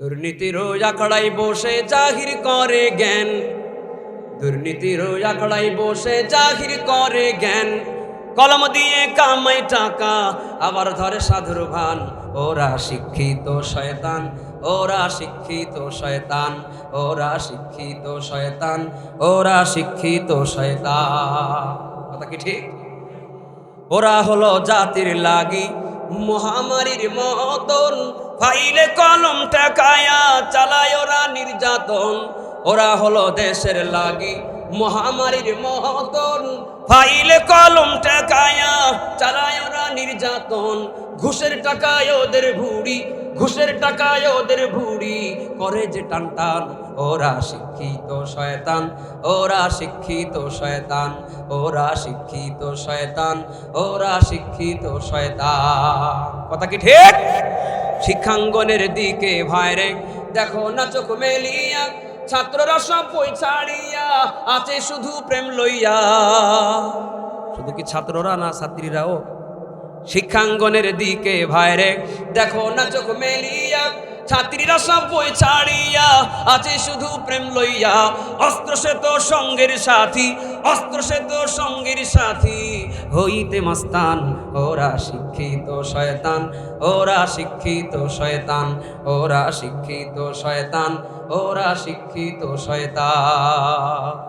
দুর্নীতির আখড়াই বসে জাহির করে জ্ঞান। দুর্নীতির আখড়াই বসে জাহির করে জ্ঞান। কলম দিয়ে কামাই টাকা, আবার ধরে সাধুর ভান। ওরা শিক্ষিত শয়তান, ওরা শিক্ষিত শয়তান, ওরা শিক্ষিত শয়তান, ওরা শিক্ষিত শয়তান। কথা কি ঠিক? ওরা হলো জাতির লাগি, মহামারীর মতন। ফাইলে কলম ওরা নির্যাতন ওরা হলো দেশের লাগি। মহামারীর মতন ফাইলে, কলম, টেকায়া চালায় ওরা নির্যাতন। ঘুষের টাকায় ওদের ভুড়ি, ঘুষের টাকায় ওদের ভুড়ি। করে যে টান টান ওরা শিক্ষিত শয়তান। ওরা শিক্ষিত শয়তান। ওরা শিক্ষিত শয়তান। ওরা শিক্ষিত শয়তান। কথা কি ঠিক? শিক্ষাঙ্গনের দিকে ভাইরে দেখো না চোখ মেলিয়া ছাত্ররা সব বই ছাড়িয়া, আছে শুধু প্রেম লইয়া। শুধু কি ছাত্ররা না ছাত্রীরাও? শিক্ষাঙ্গনের দিকে ভাইরে, দেখো না চোখ মেলিয়া ছাত্রীরা সব বই ছাড়িয়া আছে শুধু প্রেম লইয়া। অস্ত্র তো সঙ্গের সাথী অস্ত্র তো সঙ্গের সাথী। হইতে মস্তান, ওরা শিক্ষিত শয়তান, ওরা শিক্ষিত শয়তান, ওরা শিক্ষিত শয়তান, ওরা শিক্ষিত শয়তান।